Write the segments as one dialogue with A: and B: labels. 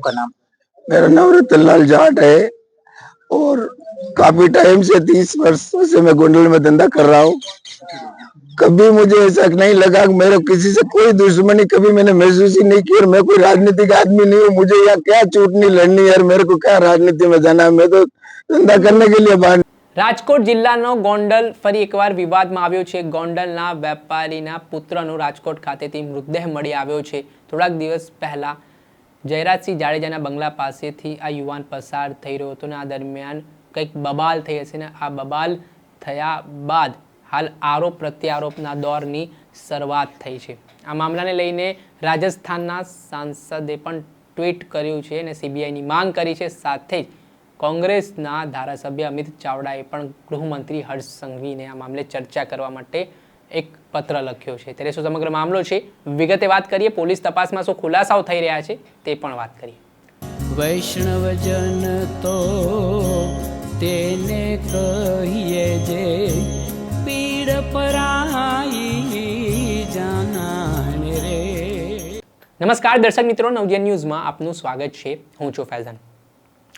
A: आपका नाम
B: मेरा नाम रतनलाल जाट है और काफी टाइम से तीस वर्षों से मैं गोंडल में धंधा कर रहा हूँ कभी मुझे ऐसा नहीं लगा कि मेरे किसी से कोई दुश्मनी कभी मैंने महसूस ही नहीं की और मैं कोई राजनीतिक आदमी नहीं हूँ मुझे यहाँ क्या चूटनी लड़नी है और मेरे को क्या राजनीति में जाना है मैं तो धंधा करने के लिए बाहर
C: રાજકોટ જિલ્લાનો ગોંડલ ફરી એકવાર વિવાદમાં આવ્યો છે ગોંડલના વેપારીના પુત્રનો રાજકોટ ખાતેથી મૃતદેહ મળી આવ્યો છે થોડાક દિવસ પહેલા જયરાજસિંહ જાડેજાના બંગલા પાસેથી આ યુવાન પસાર થઈ રહ્યો હતો અને આ દરમિયાન કંઈક બબાલ થઈ હશે ને આ બબાલ થયા બાદ હાલ આરોપ પ્રત્યારોપના દોરની શરૂઆત થઈ છે. આ મામલાને લઈને રાજસ્થાનના સાંસદે પણ ટ્વીટ કર્યું છે અને સીબીઆઈની માંગ કરી છે. સાથે જ કોંગ્રેસના ધારાસભ્ય અમિત ચાવડાએ પણ ગૃહમંત્રી હર્ષ સંઘવીને આ મામલે ચર્ચા કરવા માટે એક પત્ર લખ્યો છે. ત્યારે શું સમગ્ર મામલો છે? વિગતે વાત કરીએ. પોલીસ તપાસમાં શું ખુલાસાઓ થઈ રહ્યા છે તે પણ વાત કરીએ.
D: વૈષ્ણવજન તો તેને કહીએ જે પીડ પરાઈ જાનાને રે.
C: નમસ્કાર દર્શક મિત્રો નવજન ન્યૂઝમાં આપનું સ્વાગત છે. હું છું ફૈઝાન.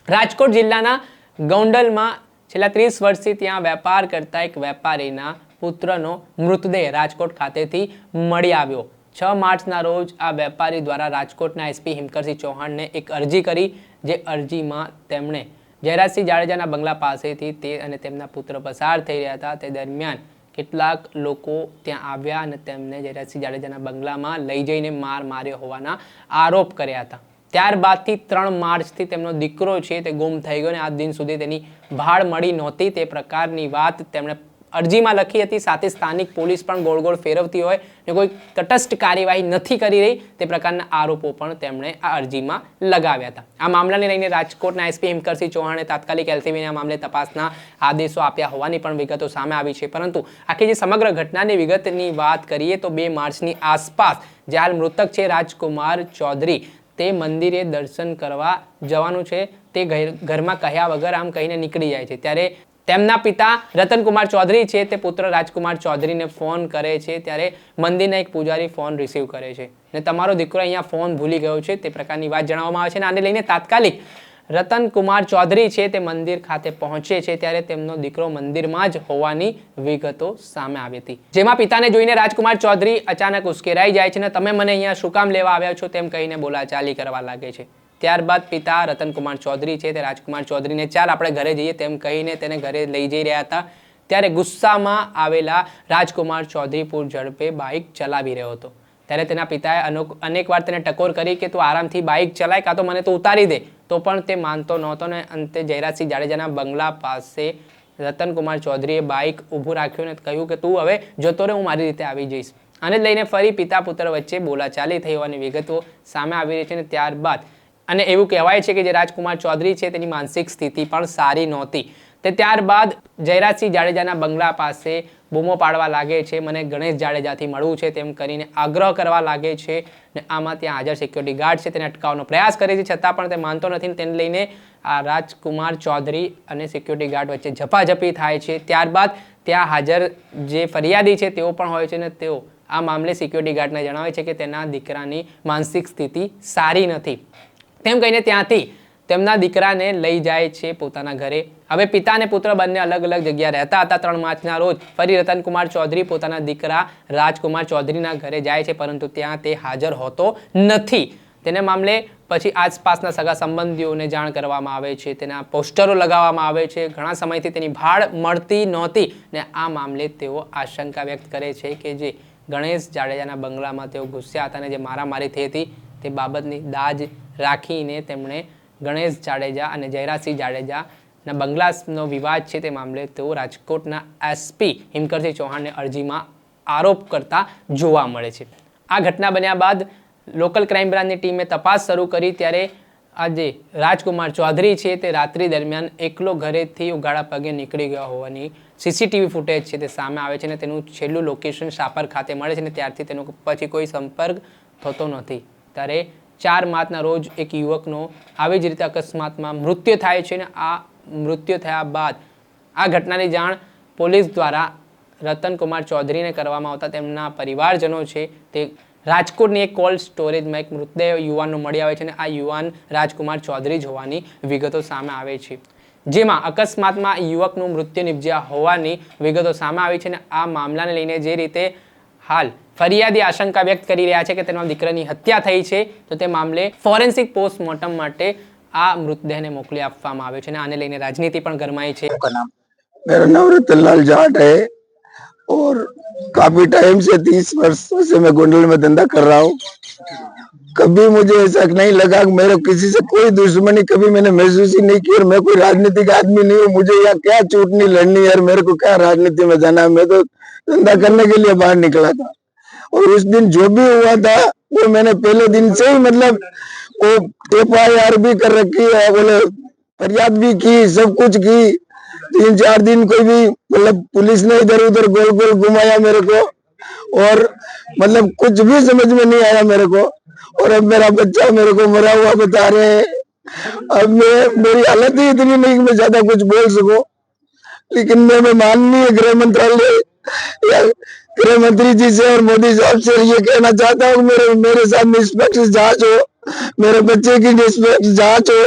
C: રાજકોટ જિલ્લાના ગોંડલમાં છેલ્લા ત્રીસ વર્ષથી ત્યાં વેપાર કરતા એક વેપારીના પુત્રનો મૃતદેહ રાજકોટ ખાતેથી મળી આવ્યો. છ માર્ચના રોજ આ વેપારી દ્વારા રાજકોટના એસપી હિમકરસિંહ ચૌહાણને એક અરજી કરી, જે અરજીમાં તેમણે જયરાજસિંહ જાડેજાના બંગલા પાસેથી તે અને તેમના પુત્ર પસાર થઈ રહ્યા હતા. તે દરમિયાન કેટલાક લોકો ત્યાં આવ્યા અને તેમને જયરાજસિંહ જાડેજાના બંગલામાં લઈ જઈને માર માર્યો હોવાના આરોપ કર્યા હતા. ત્યારબાદથી ત્રણ માર્ચથી તેમનો દીકરો છે તે ગુમ થઈ ગયો અને આ દિન સુધી તેની ભાળ મળી નહોતી. તે પ્રકારની વાત તેમણે અરજીમાં લખી હતી, સાથે સ્થાનિક પોલીસ પણ ગોળ ગોળ ફેરવતી હોય ને કોઈ તટસ્થ કાર્યવાહી નથી કરી રહી, તે પ્રકારના આરોપો પણ તેમણે આ અરજીમાં લગાવ્યા હતા. આ મામલાને લઈને રાજકોટના એસપી હિમકરસિંહ ચૌહાણે તાત્કાલિક એલસીબીને મામલે તપાસના આદેશો આપ્યા હોવાની પણ વિગતો સામે આવી છે. પરંતુ આખી જે સમગ્ર ઘટનાની વિગતની વાત કરીએ તો બે માર્ચની આસપાસ જે હાલ મૃતક છે રાજકુમાર ચૌધરી, તે મંદિરે દર્શન કરવા જવાનું છે. તે ઘરમાં કહ્યા વગર આમ કહીને નીકળી જાય છે. ત્યારે તેમના પિતા રતનકુમાર ચૌધરી છે, તે પુત્ર રાજકુમાર ચૌધરીને ફોન કરે છે, ત્યારે મંદિરના એક પૂજારી ફોન રિસીવ કરે છે. ને તમારો દીકરો અહીંયા ફોન ભૂલી ગયો છે, તે પ્રકારની વાત જણાવવામાં આવે છે અને આને લઈને તાત્કાલિક રતનકુમાર ચૌધરી છે, તે મંદિર ખાતે પહોંચે છે, ત્યારે તેમનો દીકરો મંદિરમાં જ હોવાની વિગતો સામે આવી હતી. જેમાં પિતાને જોઈને રાજકુમાર ચૌધરી અચાનક ઉશ્કેરાઈ જાય છે ને તમે મને અહીંયા શું કામ લેવા આવ્યા છો તેમ કહીને બોલાચાલી કરવા લાગે છે. ત્યારબાદ પિતા રતનકુમાર ચૌધરી છે તે રાજકુમાર ચૌધરીને ચાલ આપણે ઘરે જઈએ તેમ કહીને તેને ઘરે લઈ જઈ રહ્યા હતા. ત્યારે ગુસ્સામાં આવેલા રાજકુમાર ચૌધરી પૂર ઝડપે બાઇક ચલાવી રહ્યો હતો. ત્યારે તેના પિતાએ અનોક અનેકવાર તેને ટકોર કરી કે તું આરામથી બાઇક ચલાય કાં તો મને તો ઉતારી દે. તો પણ તે માનતો નહોતો ને અંતે જયરાજસિંહ જાડેજાના બંગલા પાસે રતનકુમાર ચૌધરીએ બાઇક ઊભું રાખ્યું ને કહ્યું કે તું હવે જતો રહે, હું મારી રીતે આવી જઈશ. આને લઈને ફરી પિતા પુત્ર વચ્ચે બોલાચાલી થઈ હોવાની વિગતો સામે આવી રહી છે અને ત્યારબાદ અને એવું કહેવાય છે કે જે રાજકુમાર ચૌધરી છે, તેની માનસિક સ્થિતિ પણ સારી નહોતી. તે ત્યારબાદ જયરાજસિંહ જાડેજાના બંગલા પાસે બૂમો પાડવા લાગે છે. મને ગણેશ જાડેજાથી મળવું છે તેમ કરીને આગ્રહ કરવા લાગે છે ને આમાં ત્યાં હાજર સિક્યોરિટી ગાર્ડ છે, તેને અટકાવવાનો પ્રયાસ કરે છે. છતાં પણ તે માનતો નથી તેને લઈને આ રાજકુમાર ચૌધરી અને સિક્યોરિટી ગાર્ડ વચ્ચે ઝપાઝપી થાય છે. ત્યારબાદ ત્યાં હાજર જે ફરિયાદી છે, તેઓ પણ હોય છે ને તેઓ આ મામલે સિક્યોરિટી ગાર્ડને જણાવે છે કે તેના દીકરાની માનસિક સ્થિતિ સારી નથી. તેમ કહીને ત્યાંથી તેમના દીકરાને લઈ જાય છે પોતાના ઘરે. હવે પિતા અને પુત્ર બંને અલગ અલગ જગ્યા રહેતા હતા. ત્રણ માર્ચના રોજ ફરી રતનકુમાર ચૌધરી પોતાના દીકરા રાજકુમાર ચૌધરીના ઘરે જાય છે, પરંતુ ત્યાં તે હાજર હોતો નથી. તેને મામલે પછી આસપાસના સગા સંબંધીઓને જાણ કરવામાં આવે છે. તેના પોસ્ટરો લગાવવામાં આવે છે. ઘણા સમયથી તેની ભાળ મળતી નહોતી ને આ મામલે તેઓ આશંકા વ્યક્ત કરે છે કે જે ગણેશ જાડેજાના બંગલામાં તેઓ ઘૂસ્યા હતા અને જે મારામારી થઈ હતી તે બાબતની દાજ રાખીને તેમણે ગણેશ જાડેજા અને જયરાજસિંહ જાડેજાના બંગલાનો વિવાદ છે તે મામલે તેઓ રાજકોટના એસપી હિમકરસિંહ ચૌહાણને અરજીમાં આરોપ કરતા જોવા મળે છે. આ ઘટના બન્યા બાદ લોકલ ક્રાઇમ બ્રાન્ચની ટીમે તપાસ શરૂ કરી ત્યારે આજે રાજકુમાર ચૌધરી છે તે રાત્રિ દરમિયાન એકલો ઘરેથી ઉઘાડા પગે નીકળી ગયો હોવાની સીસીટીવી ફૂટેજ છે તે સામે આવે છે અને તેનું છેલ્લું લોકેશન સાપર ખાતે મળે છે અને ત્યારથી તેનો પછી કોઈ સંપર્ક થતો નથી. ત્યારે ચાર માર્ચના રોજ એક યુવકનો આવી જ રીતે અકસ્માતમાં મૃત્યુ થાય છે અને આ મૃત્યુ થયા બાદ આ ઘટનાની જાણ પોલીસ દ્વારા રતનકુમાર ચૌધરીને કરવામાં આવતા તેમના પરિવારજનો છે. તે રાજકોટની એક કોલ્ડ સ્ટોરેજમાં એક મૃતદેહ યુવાનનો મળી આવે છે અને આ યુવાન રાજકુમાર ચૌધરી જ હોવાની વિગતો સામે આવે છે. જેમાં અકસ્માતમાં યુવકનું મૃત્યુ નિપજ્યા હોવાની વિગતો સામે આવી છે અને આ મામલાને લઈને જે રીતે હાલ ફરિયાદી આશંકા વ્યક્ત કરી રહ્યા છે કે તેના દીકરાની હત્યા થઈ છે તો તે મામલે ફોરેન્સિક પોસ્ટમોર્ટમ માટે આ મૃતદેહને મોકલી આપવામાં આવ્યો છે અને આને લઈને રાજનીતિ પણ ગરમાઈ છે
B: मेरा नाम रतनलाल जाट है और काफी टाइम से तीस वर्षों से मैं गोंडल में धंधा कर रहा हूँ कभी मुझे ऐसा नहीं लगा कि मेरे किसी से कोई दुश्मनी कभी मैंने महसूस ही नहीं की और मैं कोई राजनीतिक आदमी नहीं हूँ मुझे यहाँ क्या चूटनी लड़नी है और मेरे को क्या राजनीति में जाना है मैं तो धंधा करने के लिए बाहर निकला था और उस दिन जो भी हुआ था, वो मैंने पहले दिन से ही मतलब वो एफ़ आई आर भी कर रखी है, बोले फरियाद भी की, सब कुछ की। तीन चार दिन कोई भी मतलब पुलिस ने इधर उधर गोल गोल घुमाया मेरे को और मतलब कुछ भी समझ में नहीं आया मेरे को। और अब मेरा बच्चा मेरे को मरा हुआ बता रहे हैं। अब मैं, मेरी हालत ही इतनी नहीं कि मैं ज़्यादा कुछ बोल सकूँ। लेकिन मैं मैं माननीय गृह मंत्रालय गृह मंत्री जी से और मोदी साहब से ये कहना चाहता हूँ, मेरे मेरे साथ निष्पक्ष जाँच हो, मेरे बच्चे की निष्पक्ष जाँच हो,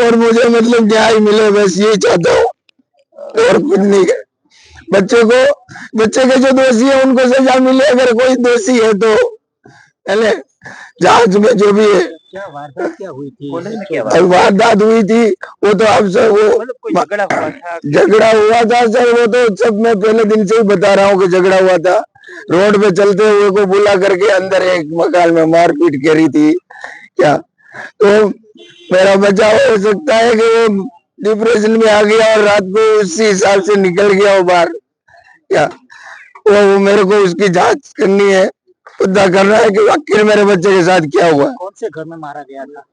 B: और मुझे मतलब न्याय मिले, बस यही चाहता हूँ। और कुछ नहीं बच्चे को, बच्चे के जो दोषी है, उनको सजा मिले, अगर कोई दोषी है तो पहले जाँच में जो भी है।
A: क्या वारदात क्या हुई थी?
B: वारदात? हुई थी वो तो आप सब वो
A: झगड़ा हुआ था?
B: झगड़ा हुआ था सर वो तो सब मैं पहले दिन से ही बता रहा हूँ कि झगड़ा हुआ था। रोड पे चलते हुए को बुला करके अंदर एक मकान में मारपीट करी थी। क्या? तो मेरा बचाव हो सकता है कि वो डिप्रेशन में आ गया और रात को उसी हिसाब से निकल गया वो बाहर। क्या? वो मेरे को उसकी जाँच करनी है। पता करना है कि आखिर मेरे बच्चे के साथ क्या हुआ?
A: कौन से घर में मारा गया था?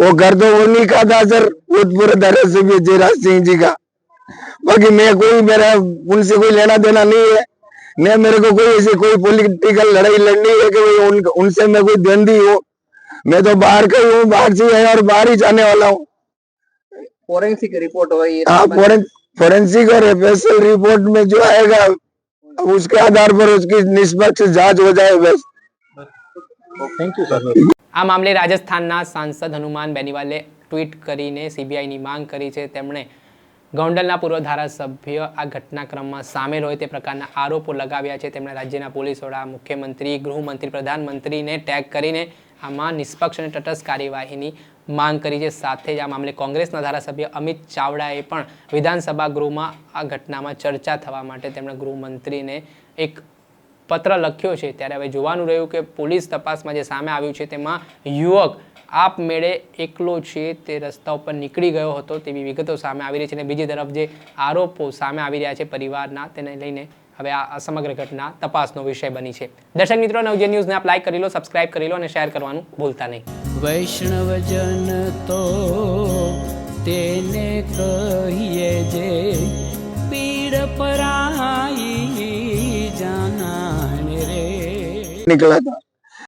B: वो घर तो उन्हीं का था सर। भूतपूर्व धारासभ्य जयराज सिंह जी का। बाकी मैं कोई मेरा उनसे कोई लेना देना नहीं है। न मेरे को कोई ऐसी कोई पॉलिटिकल लड़ाई लड़नी है कि भाई उन, उनसे मैं कोई द्वंदी हूँ। मैं तो बाहर का ही हूँ बाहर से ही है और बाहर ही जाने वाला हूँ।
A: फोरेंसिक रिपोर्ट हुई
B: हाँ फोरेंसिक और एफएसएल रिपोर्ट में जो आएगा उसके आधार पर उसकी निष्पक्ष जांच हो जाए बस
A: थैंक यू सर
C: આ મામલે રાજસ્થાનના સાંસદ હનુમાન બેનીવાલે ટ્વીટ કરીને સીબીઆઈની માંગ કરી છે તેમણે ગોંડલના પૂર્વ ધારાસભ્ય આ ઘટનાક્રમમાં સામેલ હોય તે પ્રકારના આરોપો લગાવ્યા છે તેમણે રાજ્યના પોલીસ વડા મુખ્યમંત્રી ગૃહમંત્રી પ્રધાનમંત્રીને ટેગ કરીને આમાં નિષ્પક્ષ અને તટસ્થ કાર્યવાહીની માંગ કરી છે. સાથે જ આ મામલે કોંગ્રેસના ધારાસભ્ય અમિત ચાવડાએ પણ વિધાનસભા ગૃહમાં આ ઘટનામાં ચર્ચા થવા માટે તેમણે ગૃહમંત્રીને એક પત્ર લખ્યો છે. ત્યારે હવે જોવાનું રહ્યું કે પોલીસ તપાસમાં જે સામે આવ્યું છે તેમાં યુવક આપમેળે એકલો છે તે રસ્તા ઉપર નીકળી ગયો હતો તેવી વિગતો સામે આવી રહી છે અને બીજી તરફ જે આરોપો સામે આવી રહ્યા છે પરિવારના તેને લઈને હવે આ સમગ્ર ઘટના તપાસનો વિષય બની છે. દર્શક મિત્રો નવજે ન્યૂઝને આપ લાઇક કરી લો સબસ્ક્રાઇબ કરી લો અને શેર કરવાનું ભૂલતા નહીં.
D: વૈષ્ણવજન તો તેને કહીએ જે પીડ પરાઈ જાના રે.
B: નીકળ્યા